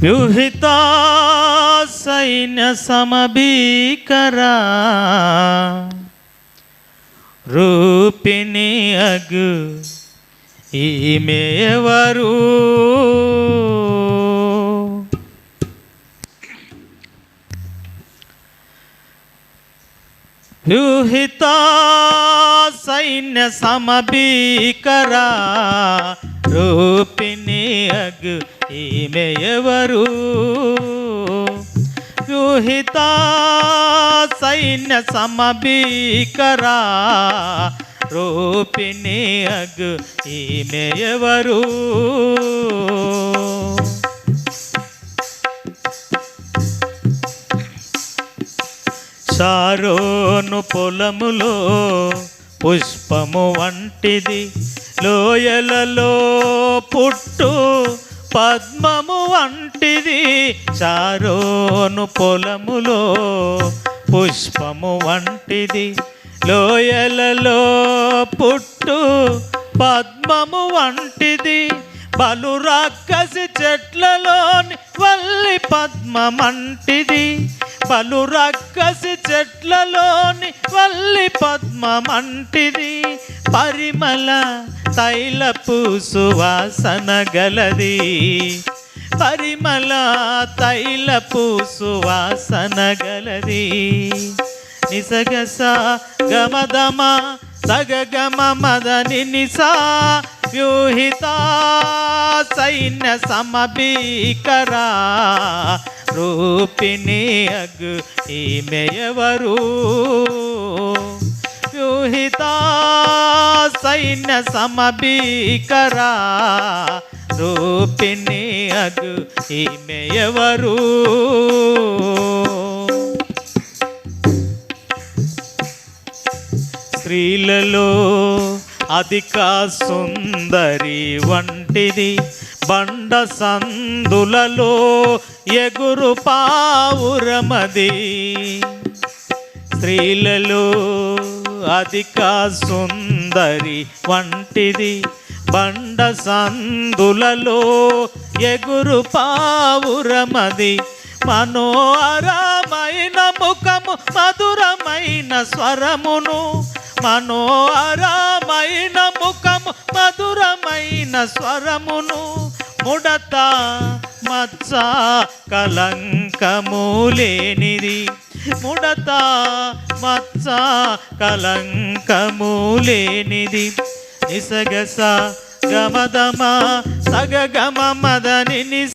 వ్యూహితా సైన్య సమభీకరా రూపిణి అగు ఈమె ఎవరు వ్యూహితా సైన్య సమభీకరా రూపిణి అగు ఈమె ఎవరు? వ్యూహిత సైన్య సమభీకరా రూపిణి అగు ఈమె ఎవరు? షారోను పొలములో పుష్పము వంటిది లోయలలో పుట్టు పద్మము వంటిది చారోను పొలములో పుష్పము వంటిది లోయలలో పుట్టు పద్మము వంటిది బలు రాక్కసి చెట్లలోని వల్లి పద్మమంటిది. పలు రక్కసి చెట్లలోని వల్లి పద్మమంటిది. పరిమళ తైలపు సువాసన గలది. పరిమళ తైలపు సువాసన గలది. నిసగస గమదమ సగగమ మదని నిసా వ్యూహితా సైన్య సమభీకరా. రూపిణి అగ్ ఈమె ఎవరు? వ్యూహితా సైన్య సమభీకరా. రూపిణి అగ్ ఈమె ఎవరు? స్త్రీలలో అధిక సుందరి వంటిది. బండ సందులలో ఎగురు పావురమది. స్త్రీలలో అధిక సుందరి వంటిది. బండ సందులలో ఎగురు పావురమది. మనోహరమైన ముఖము మధురమైన స్వరమును. మనోహరమైన మధురమైన స్వరమును ముడత మత్స కలంకము లేనిది ముడత మత్స కలంకము లేనిది నిసగస గమదమ సగగమ మదని నిస